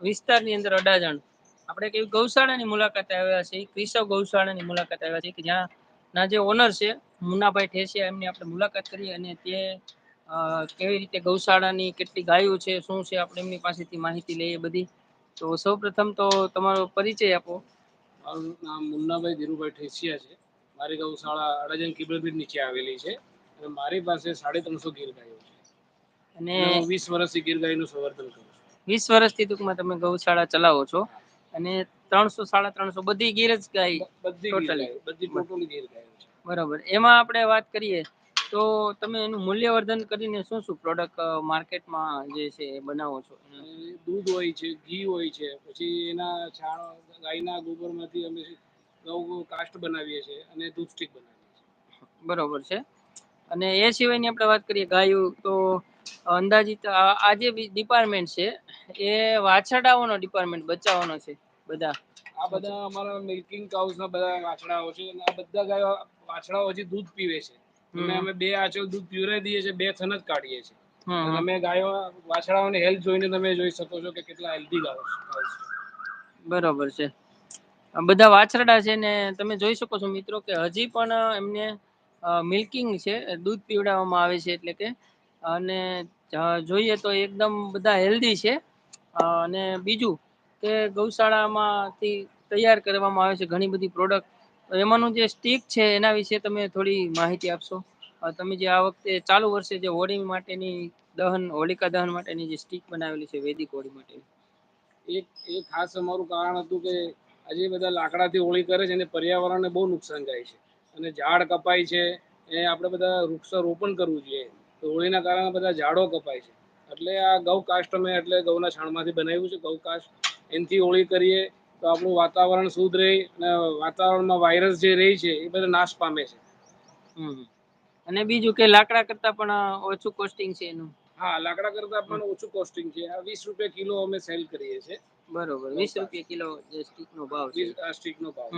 વિસ્તારની અંદર અડાજણ. આપણે એક એવી ગૌશાળાની મુલાકાતે આવ્યા છે ક્રિસવ ગૌશાળાની મુલાકાતે આવ્યા છે કે જ્યાં ના જે ઓનર છે મુન્નાભાઈ ઠેસિયા એમની આપણે મુલાકાત કરી અને તે કેવી રીતે ગૌશાળાની કેટલી ગાયો છે શું છે આપણે એમની પાસેથી માહિતી લઈએ બધી. તો સૌપ્રથમ તો તમારો પરિચય આપો. મારું નામ મુન્નાભાઈ ધીરુભાઈ ઠેસિયા છે. મારી ગૌશાળા અડાજણ કિબલબીર નીચે આવેલી છે અને મારી પાસે સાડી ત્રણસો ગીર ગાયો છે. અને વીસ વર્ષથી ગીર ગાયનું સંવર્ધન કરું વીસ વર્ષથી ટૂંકમાં તમે ગૌશાળા ચલાવો છો અને ત્રણસો સાડા ત્રણસો બધી ગીર જ ગાય. ગાયો બધી ટોટલી ગીર ગાયો છે. બરોબર. એમાં આપણે વાત કરીએ તો તમે એનું મૂલ્યવર્ધન કરીને શું શું પ્રોડક્ટ માર્કેટમાં જે છે એ બનાવો છો? દૂધ હોય છે ઘી હોય છે પછી એના છાણ ગાયના ગોબરમાંથી અમે ગૌ કાસ્ટ બનાવીએ છીએ અને દૂધ સ્ટીક બનાવીએ છીએ. બરોબર છે. અને એ સિવાયની આપણે વાત કરીએ ગાયું તો અંદાજિત આ જે ડિપાર્ટમેન્ટ છે એ વાછરડાઓનો ડિપાર્ટમેન્ટ બચાવવાનો છે બધા. આ બધા અમારા મિલ્કિંગ કાઉસના બધા વાછડાઓ છે અને આ બધા ગાયો વાછડાઓ હજી દૂધ પીવે છે. અમે અમે બે આંચળ દૂધ પીવરાઈ દઈએ છીએ બે થન જ કાઢીએ છીએ. અમે તમે ગાયો વાછડાઓની હેલ્થ જોઈને તમે જોઈ શકો છો કે કેટલા હેલ્ધી ગાયો છે. બરોબર છે. આ બધા વાછરડા છે ને તમે જોઈ શકો છો મિત્રો કે હજી પણ એમને મિલ્કિંગ છે દૂધ પીવડાવવામાં આવે છે એટલે કે અને જોઈએ તો એકદમ બધા હેલ્ધી છે. અને બીજું કે ગૌશાળામાંથી તૈયાર કરવામાં આવે છે ઘણી બધી પ્રોડક્ટ એમાંનું જે સ્ટીક છે એના વિશે તમે થોડી માહિતી આપશો? તમે જે આ વખતે ચાલુ વર્ષે જે હોળી માટેની દહન, હોલિકા દહન માટેની જે સ્ટીક બનાવેલી છે, વૈદિક હોળી માટેની. એક એક ખાસ અમારું કારણ હતું કે આજે બધા લાકડાથી હોળી કરે છે અને પર્યાવરણને બહુ નુકસાન જાય છે. અને ઝાડ કપાય છે, એ આપણે બધા વૃક્ષારોપણ કરવું જોઈએ. તો કારણે બધા ઝાડો કપાય છે. એટલે આ ગૌ અમે એટલે ગૌના છાણમાંથી બનાવ્યું છે. ગૌ એનાથી હોળી કરીએ તો આપણું વાતાવરણ શુદ્ધ રહે અને વાતાવરણમાં વાયરસ જે રહે છે એ બધા નાશ પામે છે. અને બીજું કે લાકડા કરતા પણ ઓછું કોસ્ટિંગ છે એનું? હા લાકડા કરતા પણ ઓછું કોસ્ટિંગ છે. આ વીસ રૂપિયા કિલો અમે સેલ કરીએ છીએ. બરોબર વીસ રૂપિયા કિલો જે સ્ટીક નો ભાવ છે. આ સ્ટીકનો ભાવ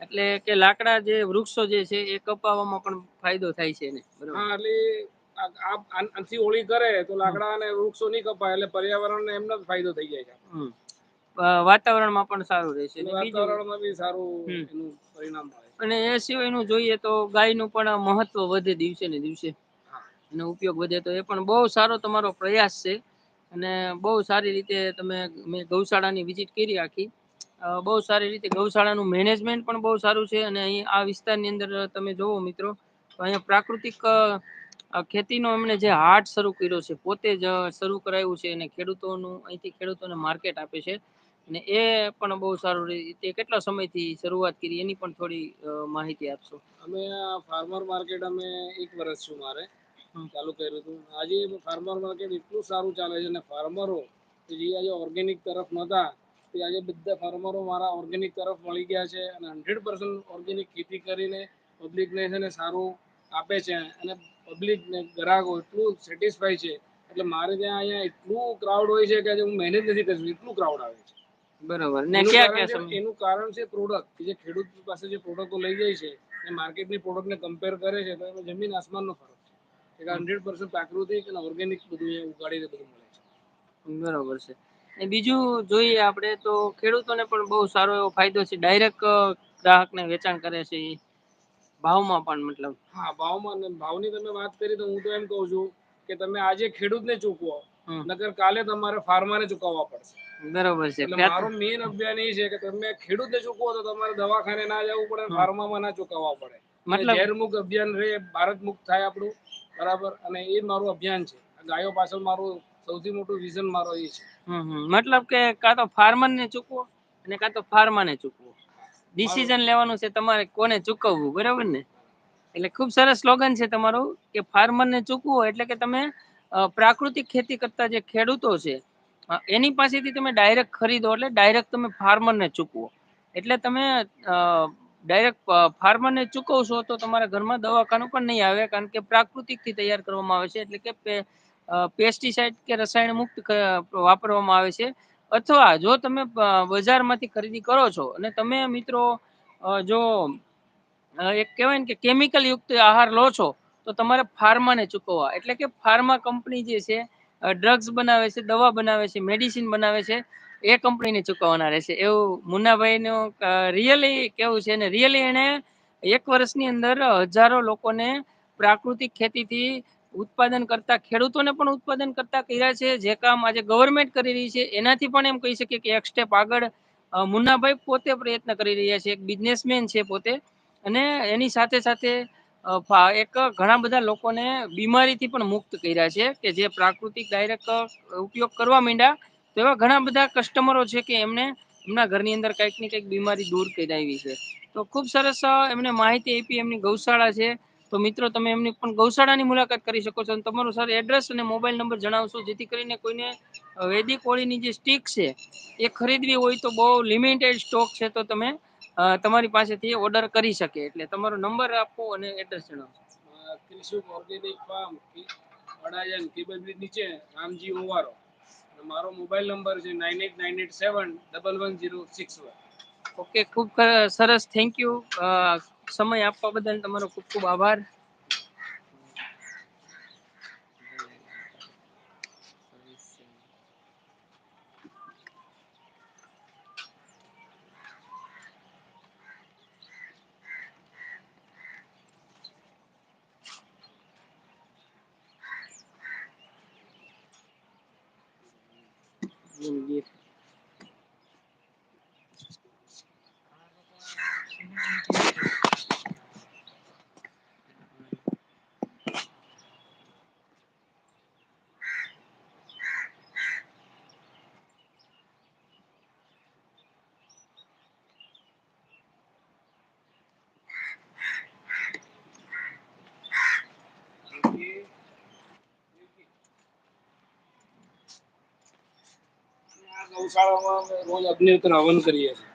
એટલે કે લાકડા જે વૃક્ષો જે છે એ કપાવવામાં પણ ફાયદો થાય છે ને? બરોબર. હા એટલે આનથી ઓળી કરે તો લાકડા અને વૃક્ષો નહીં કપાય એટલે પર્યાવરણને એમનો જ ફાયદો થઈ જાય છે. વાતાવરણમાં પણ સારું રહેશે અને અને બીજું? વાતાવરણમાં બી સારું એનું પરિણામ મળે અને એ સિવાયનું જોઈએ તો ગાયનું પણ મહત્વ વધે દિવસે ને દિવસે. એનો ઉપયોગ વધે તો એ પણ બહુ સારો તમારો પ્રયાસ છે. અને બહુ સારી રીતે તમે મેં ગૌશાળાની વિઝિટ કરી આખી. બહુ સારી રીતે ગૌશાળાનું મેનેજમેન્ટ પણ બહુ સારું છે. અને અહીં આ વિસ્તારની અંદર તમે જોવો મિત્રો તો અહીંયા પ્રાકૃતિક ખેતીનો એમણે જે હાટ શરૂ કર્યો છે પોતે જ શરૂ કરાયું છે અને ખેડૂતોનું અહીંથી ખેડૂતોને માર્કેટ આપે છે. અને એ પણ બહુ સારું રીતે કેટલા સમયથી શરૂઆત કરી એની પણ થોડી માહિતી આપશો? અમે આ ફાર્મર માર્કેટ અમે એક વર્ષ છું મારે. ચાલુ કર્યું હતું. આજે ફાર્મર માર્કેટ એટલું સારું ચાલે છે અને ફાર્મરો કે જે આજે ઓર્ગેનિક તરફ નહોતા તે આજે બધા ફાર્મરો મારા ઓર્ગેનિક તરફ મળી ગયા છે અને હંડ્રેડ પર્સન્ટ ઓર્ગેનિક ખેતી કરીને પબ્લિકને છે ને સારું આપે છે અને પબ્લિકને ગ્રાહકો એટલું સેટિસ્ફાય છે. એટલે મારે ત્યાં અહીંયા એટલું ક્રાઉડ હોય છે કે હું મહેનત નથી કરી એટલું ક્રાઉડ આવે છે. બરાબર. ને ક્યાં ક્યાં એનું કારણ છે પ્રોડક્ટ કે જે ખેડૂત પાસે જે પ્રોડક્ટો લઈ જાય છે એ માર્કેટની પ્રોડક્ટને કમ્પેર કરે છે તો એમાં જમીન આસમાનનો ફરક છે. એક હંડ્રેડ પર્સન્ટ પ્રાકૃતિક અને ઓર્ગેનિક બધું એ ઉગાડીને બધું મળે છે. બરોબર છે. ને બીજું જોઈએ આપણે તો ખેડૂતોને પણ બહુ સારો એવો ફાયદો છે. ડાયરેક્ટ ગ્રાહકને વેચાણ કરે છે ઈ. ભાવમાં પણ મતલબ. હા ભાવમાં ને ભાવની તમે વાત કરી તો હું તો એમ કહું છું કે તમે આજે ખેડૂતને ચૂકવો. નકર કાલે તમારે ફાર્માને ચૂકવવા પડશે. બરોબર છે. એટલે મારો મેઇન અભિયાન એ છે કે તમે ખેડૂતને ચૂકવો તો તમારે દવાખાને ના જવું પડે ફાર્મામાં ના ચૂકવવા પડે. મતલબ ઝેર મુક્ત અભિયાન રે ભારત મુક્ત થાય આપણું બરાબર? અને એ મારું અભિયાન છે. ગાયો પાછળ મારું સૌથી મોટું વિઝન મારો એ છે. મતલબ કે કાં તો ફાર્મરને ચૂકવો અને કાં તો ફાર્માને ચૂકવો. ડિસિઝન લેવાનું છે તમારે કોને ચૂકવવું, બરાબર ને? એટલે ખૂબ સરસ સ્લોગન છે તમારું કે ફાર્મરને ચૂકવો એટલે કે તમે પ્રાકૃતિક ખેતી કરતા જે ખેડૂતો છે એની પાસેથી તમે ડાયરેક્ટ ખરીદો એટલે ડાયરેક્ટ તમે ફાર્મરને ચૂકવો. એટલે તમે ડાયરેક્ટ ફાર્મરને ચૂકવશો તો તમારા ઘરમાં દવાખાનું પણ નહીં આવે કારણ કે પ્રાકૃતિકથી તૈયાર કરવામાં આવે છે એટલે કે પેસ્ટિસાઇડ કે રસાયણ મુક્ત વાપરવામાં આવે છે. અથવા જો તમે બજારમાંથી ખરીદી કરો છો અને તમે મિત્રો જો એક કહેવાય ને કે કેમિકલ યુક્ત આહાર લો છો, તો તમારે ફાર્માને ચૂકવવા. એટલે કે ફાર્મા કંપની જે છે ડ્રગ્સ બનાવે છે, દવા બનાવે છે મેડિસિન બનાવે છે, એ કંપનીને ચૂકવવાના રહેશે. એવું મુન્નાભાઈનું રિયલી કેવું છે ને રિયલી એને એક વર્ષની અંદર હજારો લોકોને પ્રાકૃતિક ખેતીથી ઉત્પાદન કરતા, ખેડૂતોને પણ ઉત્પાદન કરતા કર્યા છે. જે કામ આજે ગવર્મેન્ટ કરી રહી છે, એનાથી પણ એમ કહી શકીએ કે એક સ્ટેપ આગળ મુન્નાભાઈ પોતે પ્રયત્ન કરી રહ્યા છે. એક બિઝનેસમેન છે પોતે. અને એની સાથે સાથે એક ઘણા બધા લોકોને બીમારીથી પણ મુક્ત કર્યા છે કે જે પ્રાકૃતિક ડાયરેક્ટ ઉપયોગ કરવા માંડ્યા. તો એવા ઘણા બધા કસ્ટમરો છે કે એમને એમના ઘરની અંદર કંઈક ને કંઈક બીમારી દૂર કરાવી છે. તો ખૂબ સરસ એમને માહિતી આપી. એમની ગૌશાળા છે. તો મિત્રો તમે એમની પણ ગૌશાળાની મુલાકાત કરી શકો છો અને તમારું સર એડ્રેસ અને મોબાઈલ નંબર જણાવશો જેથી કરીને કોઈને વૈદિક હોળીની જે સ્ટીક છે એ ખરીદવી હોય તો બહુ લિમિટેડ સ્ટોક છે તો તમે તમારી પાસેથી ઓર્ડર કરી શકે. એટલે તમારો નંબર આપો અને એડ્રેસ જણાવો Krishuk organic farm Adajan cable bridge નીચે રામજી ઓવારો મારો મોબાઈલ નંબર છે nine eight nine eight seven double one zero six one okay ખૂબ સરસ થેન્ક યુ સમય આપવા બદલ તમારો ખૂબ ખૂબ આભાર. આ ગૌશાળામાં અમે રોજ અગ્નિહોત્ર હવન કરીએ છીએ.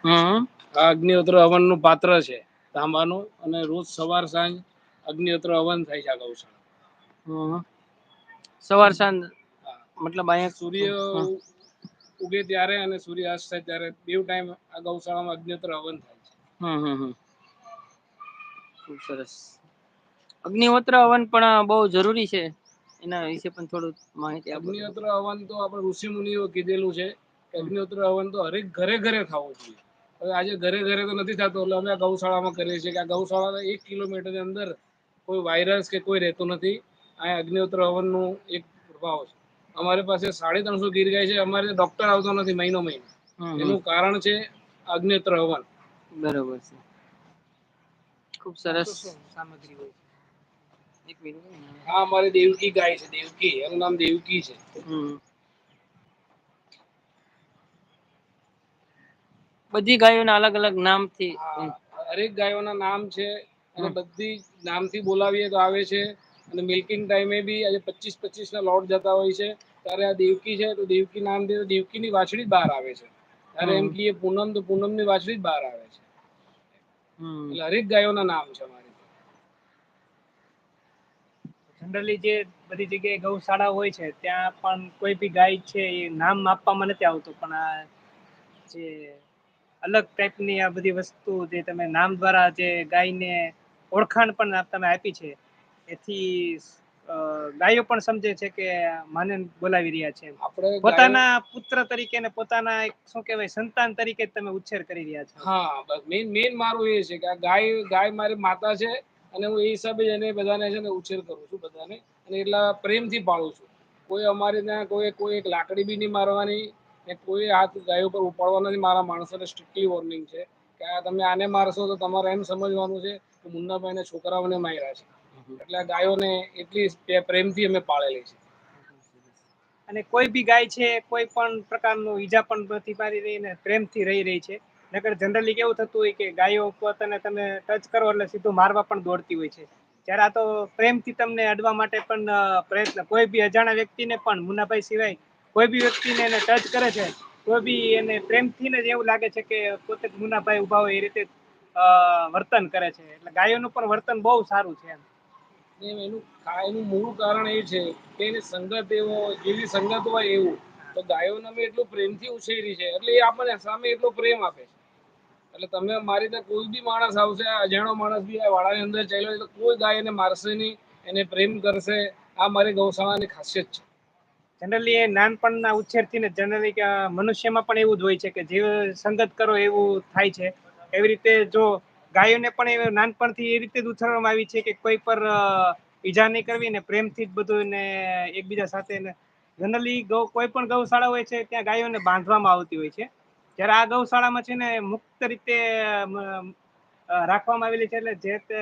આ અગ્નિહોત્ર હવનનું પાત્ર છે તાંબાનું અને રોજ સવાર સાંજ અગ્નિહોત્ર હવન થાય છે આ ગૌશાળા સવાર સાંજ મતલબ અહીંયા સૂર્ય ઉગે ત્યારે અને સૂર્યાસ્ત થાય ત્યારે બે ટાઈમ આ ગૌશાળામાં અગ્નિહોત્ર હવન થાય છે. ખૂબ સરસ. અગ્નિહોત્ર હવન પણ બહુ જરૂરી છે. એના વિશે પણ થોડું માહિતી અગ્નિહોત્ર હવન તો આપણે ઋષિ મુનિઓ કીધેલું છે. કે અગ્નિહોત્ર હવન તો હરેક ઘરે ઘરે થવો જોઈએ. હવે આજે ઘરે ઘરે તો નથી થતો એટલે અમે આ ગૌશાળામાં કરીએ છીએ કે આ ગૌશાળાના એક કિલોમીટરની અંદર કોઈ વાયરસ કે કોઈ રહેતું નથી. આ અગ્નિહોત્ર હવનનું એક પ્રભાવ છે. અમારી પાસે સાડી ત્રણસો ગીર ગાય છે અમારે ડોક્ટર આવતો નથી મહિનો મહિનો. એનું કારણ છે અગ્નિહોત્ર હવન. બરોબર છે. ખૂબ સરસ સામગ્રી હોય એક મિનિટ. આ અમારી દેવકી ગાય છે દેવકી. એનું નામ દેવકી છે. બધી ગાયોના અલગ અલગ નામથી. હરેક ગાયોના નામ છે. અને બધી નામથી બોલાવીએ તો આવે છે. અને મિલ્કિંગ ટાઈમે બી આજે પચીસ પચીસ ના લોટ જતા હોય છે. ત્યારે આ દેવકી છે તો દેવકી નામ તો દેવકીની વાછડી જ બહાર આવે છે. ત્યારે એમ કહીએ પૂનમ તો પૂનમની વાછડી જ બહાર આવે છે. એટલે હરેક ગાયોના નામ છે અમારી જનરલી જે બધી જગ્યાએ ગૌશાળા હોય છે ત્યાં પણ કોઈ બી ગાય છે એ નામ આપવામાં નથી આવતું પણ આ જે અલગ ટાઈપની આ બધી વસ્તુ જે તમે નામ દ્વારા જે ગાયને ઓળખાણ પણ તમે આપી છે એથી ગાયો પણ સમજે છે કે માને બોલાવી રહ્યા છે પોતાના પુત્ર તરીકે ને પોતાના એક શું કહેવાય સંતાન તરીકે તમે ઉછેર કરી રહ્યા છો. હા બસ મેન મેન મારું એ છે કે આ ગાય ગાય મારી માતા છે અને હું એ હિસાબે જ એને બધાને છે ને ઉછેર કરું છું બધાને અને એટલા પ્રેમથી પાળું છું. કોઈ અમારે ત્યાં કોઈ કોઈ એક લાકડી બી નહીં મારવાની ને કોઈ હાથ ગાયો પર ઉપાડવા નથી, મારા માણસોને સ્ટ્રિક્ટલી વોર્નિંગ છે કે આ તમે આને મારશો તો તમારે એમ સમજવાનું છે કે મુન્નાભાઈને છોકરાઓને માર્યા છે. એટલે આ ગાયોને એટલી પ્રે- પ્રેમથી અમે પાળેલી છે. અને કોઈ બી ગાય છે, કોઈ પણ પ્રકારનું ઈજા પણ નથી પાડી રહી ને પ્રેમથી રહી રહી છે. નકર જનરલી કેવું થતું હોય કે ગાયો પોતાને તમે ટચ કરો એટલે સીધું મારવા પણ દોડતી હોય છે. જ્યારે આ તો પ્રેમથી તમને અડવા માટે પણ પ્રયત્ન, કોઈ બી અજાણા વ્યક્તિને પણ મુન્નાભાઈ સિવાય કોઈ બી વ્યક્તિને એને ટચ કરે છે તો બી એને પ્રેમથી ને જ એવું લાગે છે કે પોતે મુનાભાઈ ઊભા હોય એ રીતે વર્તન કરે છે. એટલે ગાયોનું પણ વર્તન બહુ સારું છે એમ. એનું એનું મૂળ કારણ એ છે કે એની સંગત એવો જેવી સંગત હોય એવું, તો ગાયોને અમે એટલું પ્રેમથી ઉછેરી છે. એટલે એ આપણને સામે એટલો પ્રેમ આપે છે. એટલે તમે મારી ત્યાં કોઈ બી માણસ આવશે અજાણો માણસ બી આ વાડાની અંદર ચાલ્યો તો કોઈ ગાય એને મારશે નહીં, એને પ્રેમ કરશે. આ મારી ગૌશાળાની ખાસિયત છે. જનરલી એ નાનપણના ઉછેરથી ને જનરલી મનુષ્યમાં પણ એવું જ હોય છે કે જે સંગત કરો એવું થાય છે. એવી રીતે જો ગાયોને પણ એ નાનપણથી એ રીતે જ ઉછેરવામાં આવી છે કે કોઈ પર ઈજા નહીં કરવી ને પ્રેમથી જ બધું ને એકબીજા સાથે જનરલી ગૌ, કોઈ પણ ગૌશાળા હોય છે ત્યાં ગાયોને બાંધવામાં આવતી હોય છે. જ્યારે આ ગૌશાળામાં છે ને મુક્ત રીતે રાખવામાં આવેલી છે એટલે જે તે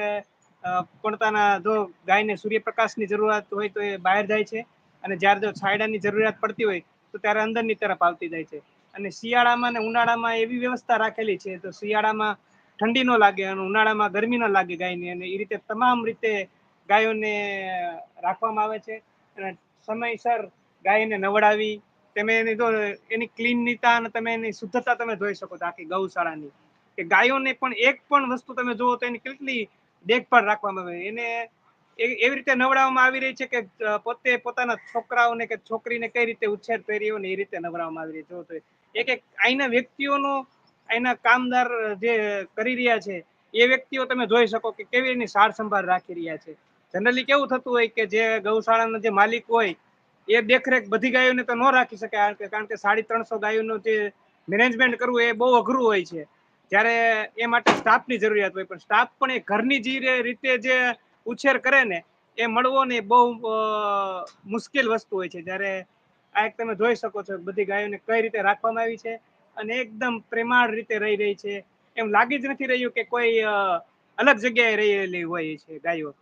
પોતાના જો ગાયને સૂર્યપ્રકાશની જરૂરિયાત હોય તો એ બહાર જાય છે. અને જ્યારે જો છાંયડાની જરૂરિયાત પડતી હોય તો ત્યારે અંદરની તરફ આવતી જાય છે. અને શિયાળામાં ને ઉનાળામાં એવી વ્યવસ્થા રાખેલી છે તો શિયાળામાં ઠંડી ન લાગે અને ઉનાળામાં ગરમી ન લાગે ગાયને. અને એ રીતે તમામ રીતે ગાયોને રાખવામાં આવે છે. અને સમયસર ગાયને નવડાવી તમે એની જો એની ક્લીનતા અને તમે એની શુદ્ધતા તમે જોઈ શકો છો આખી ગૌશાળાની. કે ગાયોને પણ એક પણ વસ્તુ તમે જુઓ તો એની કેટલી દેખભાળ રાખવામાં આવે. એને એવી રીતે નવડાવવામાં આવી રહી છે કે પોતે પોતાના છોકરાઓને કે છોકરીને કઈ રીતે ઉછેર કર્યો ને એ રીતે નવડાવવામાં આવી રહી છે. એક એક અહીંના વ્યક્તિઓનો અહીંના કામદાર જે કરી રહ્યા છે, એ વ્યક્તિઓ તમે જોઈ શકો કે કેવી એની સાર સંભાળ રાખી રહ્યા છે. જનરલી કેવું થતું હોય કે જે ગૌશાળાના જે માલિક હોય, એ દેખરેખ બધી ગાયોને તો ન રાખી શકે કારણ કે સાડી ત્રણસો ગાયોનું જે મેનેજમેન્ટ કરવું એ બહુ અઘરું હોય છે. જ્યારે એ માટે સ્ટાફની જરૂરિયાત હોય, પણ સ્ટાફ પણ એ ઘરની જે રીતે જે ઉછેર કરે ને, એ મળવો ને બહુ મુશ્કેલ વસ્તુ હોય છે. જ્યારે આ એક તમે જોઈ શકો છો બધી ગાયોને કઈ રીતે રાખવામાં આવી છે અને એકદમ પ્રેમાળ રીતે રહી રહી છે. એમ લાગી જ નથી રહ્યું કે કોઈ અલગ જગ્યાએ રહેલી હોય છે ગાયો.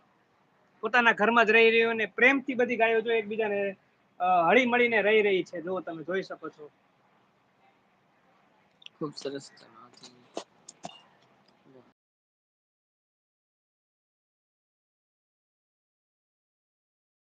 પોતાના ઘરમાં જ રહી રહ્યું ને પ્રેમથી બધી ગાયો જો એકબીજાને હળી મળીને રહી રહી છે. જો તમે જોઈ શકો છો. ખૂબ સરસ.